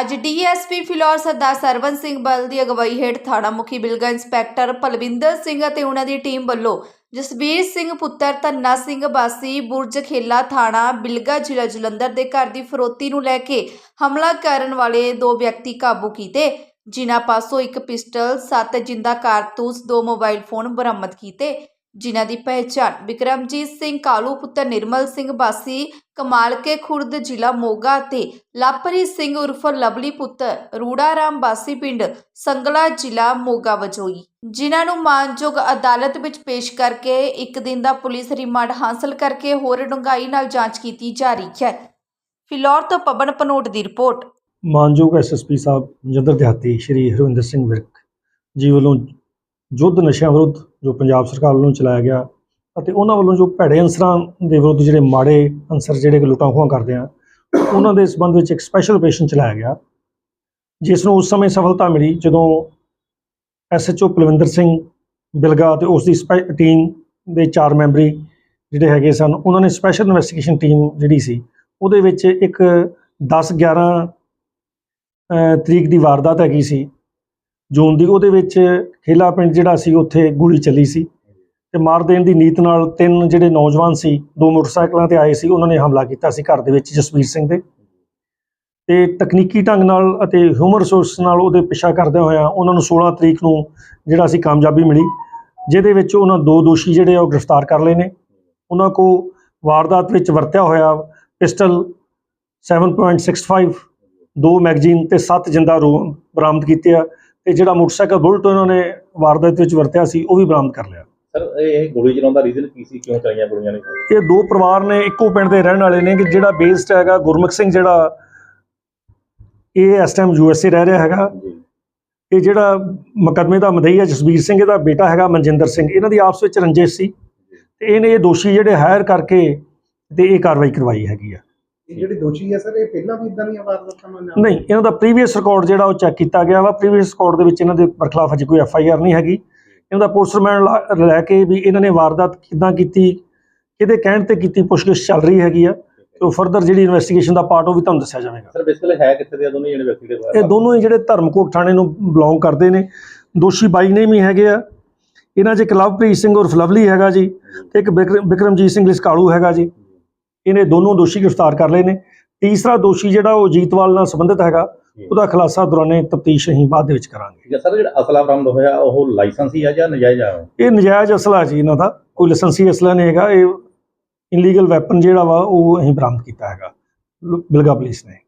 ਅੱਜ ਡੀਐਸਪੀ ਫਿਲੌਰ ਸਰਦਾਰ ਸਰਵਨ ਸਿੰਘ ਬਲ ਦੀ ਅਗਵਾਈ ਹੇਠ ਥਾਣਾ ਮੁਖੀ ਬਿਲਗਾ ਇੰਸਪੈਕਟਰ ਪਲਵਿੰਦਰ ਸਿੰਘ ਅਤੇ ਉਹਨਾਂ ਦੀ ਟੀਮ ਵੱਲੋਂ ਜਸਬੀਰ ਸਿੰਘ ਪੁੱਤਰ ਧੰਨਾ ਸਿੰਘ ਬਾਸੀ ਬੁਰਜ ਖੇਲਾ ਥਾਣਾ ਬਿਲਗਾ ਜ਼ਿਲ੍ਹਾ ਜਲੰਧਰ ਦੇ ਘਰ ਦੀ ਫਰੋਤੀ ਨੂੰ ਲੈ ਕੇ ਹਮਲਾ ਕਰਨ ਵਾਲੇ ਦੋ ਵਿਅਕਤੀ ਕਾਬੂ ਕੀਤੇ ਜਿਨ੍ਹਾਂ ਪਾਸੋਂ ਇੱਕ ਪਿਸਟਲ, ਸੱਤ ਜਿੰਦਾ ਕਾਰਤੂਸ, ਦੋ ਮੋਬਾਈਲ ਫੋਨ ਬਰਾਮਦ ਕੀਤੇ। ਜਿਨ੍ਹਾਂ ਦੀ ਪਹਿਚਾਣ ਵਿਕਰਮਜੀਤ ਸਿੰਘ ਕਾਲੂ, ਪੁੱਤਰ ਨਿਰਮਲ ਸਿੰਘ ਬਾਸੀ, ਕਮਾਲਕੇ ਖੁਰਦ, ਜ਼ਿਲ੍ਹਾ ਮੋਗਾ ਅਤੇ ਲਾਪਰੀਤ ਸਿੰਘ ਉਰਫ ਲਵਲੀ ਪੁੱਤਰ ਰੂੜਾ ਰਾਮ ਬਾਸੀ ਪਿੰਡ ਸੰਗਲਾ, ਜ਼ਿਲ੍ਹਾ ਮੋਗਾ ਵਜੋਂ ਜਿਨ੍ਹਾਂ ਨੂੰ ਮਾਨਯੋਗ ਅਦਾਲਤ ਵਿੱਚ ਪੇਸ਼ ਕਰਕੇ ਇੱਕ ਦਿਨ ਦਾ ਪੁਲਿਸ ਰਿਮਾਂਡ ਹਾਸਲ ਕਰਕੇ ਹੋਰ ਡੂੰਘਾਈ ਨਾਲ ਜਾਂਚ ਕੀਤੀ ਜਾ ਰਹੀ ਹੈ। ਫਿਲੌਰ ਤੋਂ ਪਵਨ ਪਨੋਟ ਦੀ ਰਿਪੋਰਟ। ਮਾਨਯੋਗ ਐਸਐਸਪੀ ਸਾਹਿਬ ਜੰਦਰ ਦਿਹਾਤੀ ਸ਼੍ਰੀ ਹਰਵਿੰਦਰ ਸਿੰਘ ਵਿਰਕ ਜੀ ਵੱਲੋਂ ਯੁੱਧ ਨਸ਼ਿਆਂ ਵਿਰੁੱਧ ਜੋ ਪੰਜਾਬ ਸਰਕਾਰ ਵੱਲੋਂ ਚਲਾਇਆ ਗਿਆ ਅਤੇ ਉਹਨਾਂ ਵੱਲੋਂ ਜੋ ਭੈੜੇ ਅਨਸਰਾਂ ਦੇ ਵਿਰੁੱਧ ਜਿਹੜੇ ਮਾੜੇ ਅਨਸਰ ਜਿਹੜੇ ਕਿ ਲੁੱਟਾਂ ਖੋਹਾਂ ਕਰਦੇ ਆ, ਉਹਨਾਂ ਦੇ ਸੰਬੰਧ ਵਿੱਚ ਇੱਕ ਸਪੈਸ਼ਲ ਆਪਰੇਸ਼ਨ ਚਲਾਇਆ ਗਿਆ, ਜਿਸ ਨੂੰ ਉਸ ਸਮੇਂ ਸਫਲਤਾ ਮਿਲੀ ਜਦੋਂ ਐਸਐਚਓ ਪਲਵਿੰਦਰ ਸਿੰਘ ਬਿਲਗਾ ਤੇ ਉਸ ਦੀ ਸਪੈ- ਟੀਮ ਦੇ ਚਾਰ ਮੈਂਬਰੀ ਜਿਹੜੇ ਹੈਗੇ ਸਨ, ਉਹਨਾਂ ਨੇ ਸਪੈਸ਼ਲ ਇਨਵੈਸਟੀਗੇਸ਼ਨ ਟੀਮ ਜਿਹੜੀ ਸੀ, ਉਹਦੇ ਵਿੱਚ ਇੱਕ 10 11 ਤਰੀਕ ਦੀ ਵਾਰਦਾਤ ਹੈਗੀ ਸੀ ਜੂਨ ਦੀ, ਉਹਦੇ ਵਿੱਚ ਖੇਲਾ ਪਿੰਡ ਜਿਹੜਾ ਸੀ, ਉੱਥੇ ਗੋਲੀ ਚੱਲੀ ਸੀ ਤੇ ਮਾਰ ਦੇਣ ਦੀ ਨੀਤ ਨਾਲ ਤਿੰਨ ਜਿਹੜੇ ਨੌਜਵਾਨ ਸੀ, ਦੋ ਮੋਟਰਸਾਈਕਲਾਂ ਤੇ ਆਏ ਸੀ, ਉਹਨਾਂ ਨੇ ਹਮਲਾ ਕੀਤਾ ਸੀ ਘਰ ਦੇ ਵਿੱਚ ਜਸਵੀਰ ਸਿੰਘ ਦੇ। ਤੇ ਤਕਨੀਕੀ ਢੰਗ ਨਾਲ ਅਤੇ ਹਿਊਮਨ ਰਿਸੋਰਸ ਨਾਲ ਉਹਦੇ ਪਿੱਛਾ ਕਰਦਿਆਂ ਹੋਇਆ ਉਹਨਾਂ ਨੂੰ 16 ਤਰੀਕ ਨੂੰ ਜਿਹੜਾ ਸੀ, ਕਾਮਯਾਬੀ ਮਿਲੀ, ਜਿਹਦੇ ਵਿੱਚ ਉਹਨਾਂ ਦੋ ਦੋਸ਼ੀ ਜਿਹੜੇ ਆ, ਉਹ ਗ੍ਰਿਫਤਾਰ ਕਰ ਲਏ ਨੇ। ਉਹਨਾਂ ਕੋ ਵਾਰਦਾਤ ਵਿੱਚ ਵਰਤਿਆ ਹੋਇਆ ਪਿਸਟਲ 7.65 ਦੋ ਮੈਗਜ਼ੀਨ ਤੇ ਸੱਤ ਜਿੰਦਾ ਰੋ, ਬਰਾਮਦ ਕੀਤੇ ਆ। ਤੇ ਜਿਹੜਾ ਮੋਟਰਸਾਈਕਲ ਬੁਲਟ ਉਹਨਾਂ ਨੇ ਵਾਰਦਾਤ ਵਿੱਚ ਵਰਤਿਆ ਸੀ ਉਹ ਵੀ ਬਰਾਮਦ ਕਰ ਲਿਆ। ਸਰ ਇਹ ਗੋਲੀ ਚਲਾਉਣ ਦਾ ਰੀਜ਼ਨ ਕੀ ਸੀ? ਕਿਉਂ ਚਲਾਈਆਂ ਗੋਲੀਆਂ ਨੇ? ਇਹ ਦੋ ਪਰਿਵਾਰ ਨੇ ਇੱਕੋ ਪਿੰਡ ਦੇ ਰਹਿਣ ਵਾਲੇ ਨੇ ਕਿ ਜਿਹੜਾ ਬੇਸਡ ਹੈਗਾ ਗੁਰਮੁਖ ਸਿੰਘ ਜਿਹੜਾ ਇਹ ਇਸ ਟਾਈਮ ਯੂਐਸਏ ਰਹਿ ਰਿਹਾ ਹੈਗਾ। ਇਹ ਜਿਹੜਾ ਮੁਕੱਦਮੇ ਦਾ ਮਦਈ ਹੈ ਜਸਵੀਰ ਸਿੰਘ ਇਹਦਾ ਬੇਟਾ ਹੈਗਾ ਮਨਜਿੰਦਰ ਸਿੰਘ। ਇਹਨਾਂ ਦੀ ਆਪਸ ਵਿੱਚ ਰੰਜਿਸ਼ ਸੀ। ਤੇ ਇਹਨੇ ਇਹ ਦੋਸ਼ੀ ਜਿਹੜੇ ਹਾਇਰ ਕਰਕੇ ਤੇ ਇਹ ਕਾਰਵਾਈ ਕਰਵਾਈ ਹੈਗੀ ਆ। ਇਹ ਜਿਹੜੇ ਦੋਸ਼ੀ ਆ ਸਰ ਇਹ ਪਹਿਲਾਂ ਵੀ ਇਦਾਂ ਦੀਆਂ ਵਾਰਦਾਤਾਂ ਨੂੰ ਅੰਜਾਮ ਨਹੀਂ ਇਹਨਾਂ ਦਾ ਪ੍ਰੀਵੀਅਸ ਰਿਕਾਰਡ ਜਿਹੜਾ ਉਹ ਚੈੱਕ ਕੀਤਾ ਗਿਆ ਵਾ। ਪ੍ਰੀਵੀਅਸ ਰਿਕਾਰਡ ਦੇ ਵਿੱਚ ਇਹਨਾਂ ਦੇ ਬਰਖਲਾਫ ਅਜੇ ਕੋਈ ਐਫ ਆਈ ਆਰ ਨਹੀਂ ਹੈਗੀ। ਇਹਨਾਂ ਦਾ ਪੁਲਿਸ ਰਿਮਾਂਡ ਲੈ ਕੇ ਵੀ ਇਹਨਾਂ ਨੇ ਵਾਰਦਾਤ ਕਿੱਦਾਂ ਕੀਤੀ ਕਿਹਦੇ ਕਹਿਣ ਤੇ ਕੀਤੀ ਪੁੱਛਗਿੱਛ ਚੱਲ ਰਹੀ ਹੈਗੀ ਆ। ਤੇ ਫਰਦਰ ਜਿਹੜੀ ਇਨਵੈਸਟੀਗੇਸ਼ਨ ਦਾ ਪਾਰਟ ਉਹ ਵੀ ਤੁਹਾਨੂੰ ਦੱਸਿਆ ਜਾਵੇਗਾ। ਸਰ ਬੇਸਿਕਲੀ ਹੈ ਕਿੱਥੇ ਦੇ ਆ ਦੋਨੇ ਜਿਹੜੇ ਵਿਅਕਤੀ ਦੇ ਇਹ ਦੋਨੋਂ ਹੀ ਜਿਹੜੇ ਧਰਮਕੋਟ ਥਾਣੇ ਨੂੰ ਬਿਲੋਂਗ ਕਰਦੇ ਨੇ। ਦੋਸ਼ੀ ਬਾਈ ਨੇ ਵੀ ਹੈਗੇ ਆ। ਇਹਨਾਂ 'ਚ ਇੱਕ ਲਵਪ੍ਰੀਤ ਸਿੰਘ ਉਰਫ ਲਵਲੀ ਹੈਗਾ ਜੀ ਤੇ ਇੱਕ ਬਿਕਰਮ- ਬਿਕਰਮਜੀਤ ਸਿੰਘ ਲਿਸਕਾਲੂ ਹੈਗਾ ਜੀ। ਇਹਨੇ ਦੋਨੋਂ ਦੋਸ਼ੀ ਗ੍ਰਿਫਤਾਰ ਕਰ ਲਏ ਨੇ। ਤੀਸਰਾ ਦੋਸ਼ੀ ਜਿਹੜਾ ਉਹ ਜੀਤਵਾਲ ਨਾਲ ਸੰਬੰਧਿਤ ਹੈਗਾ ਉਹਦਾ ਖੁਲਾਸਾ ਦੌਰਾਨੇ ਤਫਤੀਸ਼ ਅਸੀਂ ਬਾਅਦ ਦੇ ਵਿੱਚ ਕਰਾਂਗੇ। ਠੀਕ ਹੈ ਸਰ ਜਿਹੜਾ ਅਸਲਾ ਬਰਾਮਦ ਹੋਇਆ ਉਹ ਲਾਇਸੈਂਸੀ ਆ ਜਾਂ ਨਜਾਇਜ਼ ਆ? ਇਹ ਨਜਾਇਜ਼ ਅਸਲਾ ਜੀ ਇਹਨਾਂ ਦਾ ਕੋਈ ਲਾਇਸੈਂਸੀ ਅਸਲਾ ਨਹੀਂ ਹੈਗਾ ਇਹ ਇਨਲੀਗਲ ਵੈਪਨ ਜਿਹੜਾ ਵਾ ਉਹ ਅਸੀਂ ਬਰਾਮਦ ਕੀਤਾ ਹੈਗਾ ਬਿਲਗਾ ਪੁਲਿਸ ਨੇ।